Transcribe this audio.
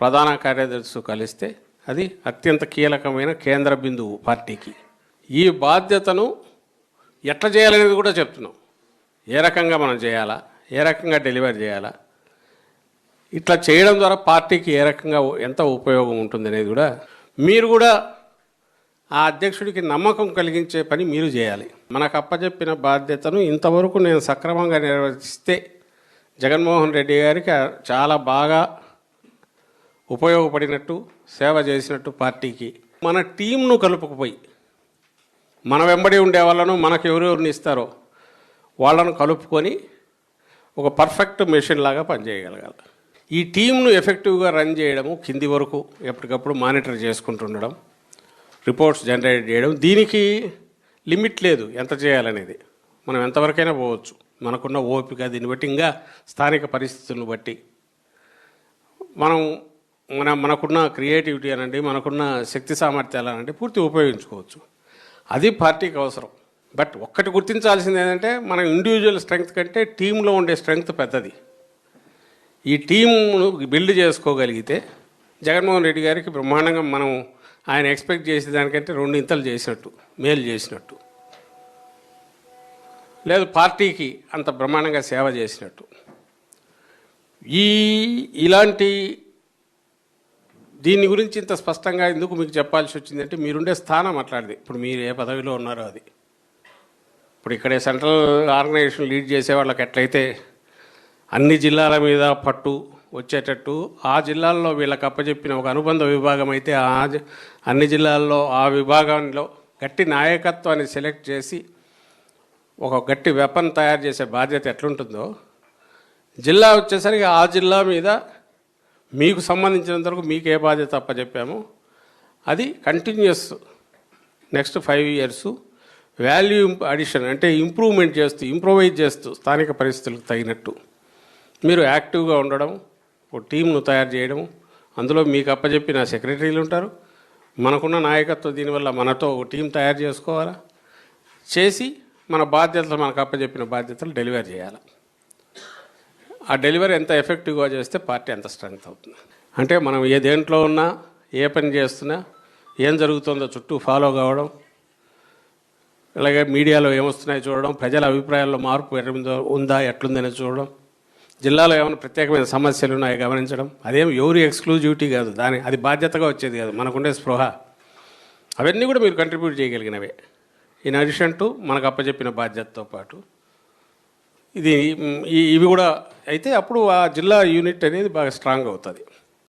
ప్రధాన కార్యదర్శితో కలిస్తే అది అత్యంత కీలకమైన కేంద్ర బిందువు పార్టీకి. ఈ బాధ్యతను ఎట్లా చేయాలనేది కూడా చెప్తున్నాం. ఏ రకంగా మనం చేయాలా? ఏ రకంగా డెలివరీ చేయాలా? ఇట్లా చేయడం ద్వారా పార్టీకి ఏ రకంగా ఎంత ఉపయోగం ఉంటుంది అనేది కూడా మీరు కూడా ఆ అధ్యక్షుడికి నమ్మకం కలిగించే పని మీరు చేయాలి. మనకు అప్పచెప్పిన బాధ్యతను ఇంతవరకు నేను సక్రమంగా నిర్వహిస్తే జగన్మోహన్ రెడ్డి గారికి చాలా బాగా ఉపయోగపడినట్టు సేవ చేసినట్టు పార్టీకి. మన టీంను కలుపుకుపోయి మన వెంబడి ఉండే వాళ్ళను మనకు ఎవరెవరిని ఇస్తారో వాళ్ళను కలుపుకొని ఒక పర్ఫెక్ట్ మెషిన్ లాగా పనిచేయగలగాలి. ఈ టీంను ఎఫెక్టివ్గా రన్ చేయడము కింది వరకు ఎప్పటికప్పుడు మానిటర్ చేసుకుంటుండడం రిపోర్ట్స్ జనరేట్ చేయడం దీనికి లిమిట్ లేదు ఎంత చేయాలనేది. మనం ఎంతవరకైనా పోవచ్చు. మనకున్న ఓపిక దీన్ని బట్టి ఇంకా స్థానిక పరిస్థితులను బట్టి. మనం మన మనకున్న క్రియేటివిటీ అనండి మనకున్న శక్తి సామర్థ్యాలు అనండి పూర్తి ఉపయోగించుకోవచ్చు. అది పార్టీకి అవసరం. బట్ ఒక్కటి గుర్తించాల్సింది ఏంటంటే మన ఇండివిజువల్ స్ట్రెంగ్త్ కంటే టీంలో ఉండే స్ట్రెంగ్త్ పెద్దది. ఈ టీంను బిల్డ్ చేసుకోగలిగితే జగన్మోహన్ రెడ్డి గారికి బ్రహ్మాండంగా మనం ఆయన ఎక్స్పెక్ట్ చేసే దానికంటే రెండు ఇంతలు చేసినట్టు మేలు చేసినట్టు. లేదు పార్టీకి అంత బ్రహ్మాండంగా సేవ చేసినట్టు. ఈ ఇలాంటి దీని గురించి ఇంత స్పష్టంగా ఎందుకు మీకు చెప్పాల్సి వచ్చిందంటే మీరుండే స్థానం అట్లాంటిది. ఇప్పుడు మీరు ఏ పదవిలో ఉన్నారో అది. ఇప్పుడు ఇక్కడే సెంట్రల్ ఆర్గనైజేషన్ లీడ్ చేసే వాళ్ళకి ఎట్లయితే అన్ని జిల్లాల మీద పట్టు వచ్చేటట్టు ఆ జిల్లాల్లో వీళ్ళకి అప్పచెప్పిన ఒక అనుబంధ విభాగం అయితే ఆ అన్ని జిల్లాల్లో ఆ విభాగంలో గట్టి నాయకత్వాన్ని సెలెక్ట్ చేసి ఒక గట్టి వెపన్ తయారు చేసే బాధ్యత ఎట్లుంటుందో జిల్లా వచ్చేసరికి ఆ జిల్లా మీద మీకు సంబంధించినంత వరకు మీకు ఏ బాధ్యత అప్పచెప్పామో అది continues next five years value addition అంటే ఇంప్రూవ్మెంట్ చేస్తూ ఇంప్రూవైజ్ చేస్తూ స్థానిక పరిస్థితులకు తగినట్టు. మీరు యాక్టివ్గా ఉండడం ఒక టీంను తయారు చేయడం అందులో మీకు అప్పచెప్పిన సెక్రటరీలు ఉంటారు. మనకున్న నాయకత్వం దీనివల్ల మనతో ఒక టీం తయారు చేసుకోవాలా? చేసి మన బాధ్యతలు మనకు అప్పచెప్పిన బాధ్యతలు డెలివర్ చేయాలి? ఆ డెలివరీ ఎంత ఎఫెక్టివ్గా చేస్తే పార్టీ అంత స్ట్రెంగ్త్ అవుతుంది. అంటే మనం ఏ దేంట్లో ఉన్నా ఏ పని చేస్తున్నా ఏం జరుగుతుందో చుట్టూ ఫాలో కావడం అలాగే మీడియాలో ఏమొస్తున్నాయో చూడడం ప్రజల అభిప్రాయాల్లో మార్పు ఎట్లుందో ఉందా ఎట్లుందని చూడడం జిల్లాలో ఏమైనా ప్రత్యేకమైన సమస్యలు ఉన్నాయో గమనించడం అదేం ఎవరి ఎక్స్క్లూజివిటీ కాదు దాని అది బాధ్యతగా వచ్చేది కాదు మనకుండే స్పృహ. అవన్నీ కూడా మీరు కంట్రిబ్యూట్ చేయగలిగినవే. ఇన్ అడిషన్ టు మనకు అప్పచెప్పిన బాధ్యతతో పాటు ఇది ఇవి కూడా అయితే అప్పుడు ఆ జిల్లా యూనిట్ అనేది బాగా స్ట్రాంగ్ అవుతుంది.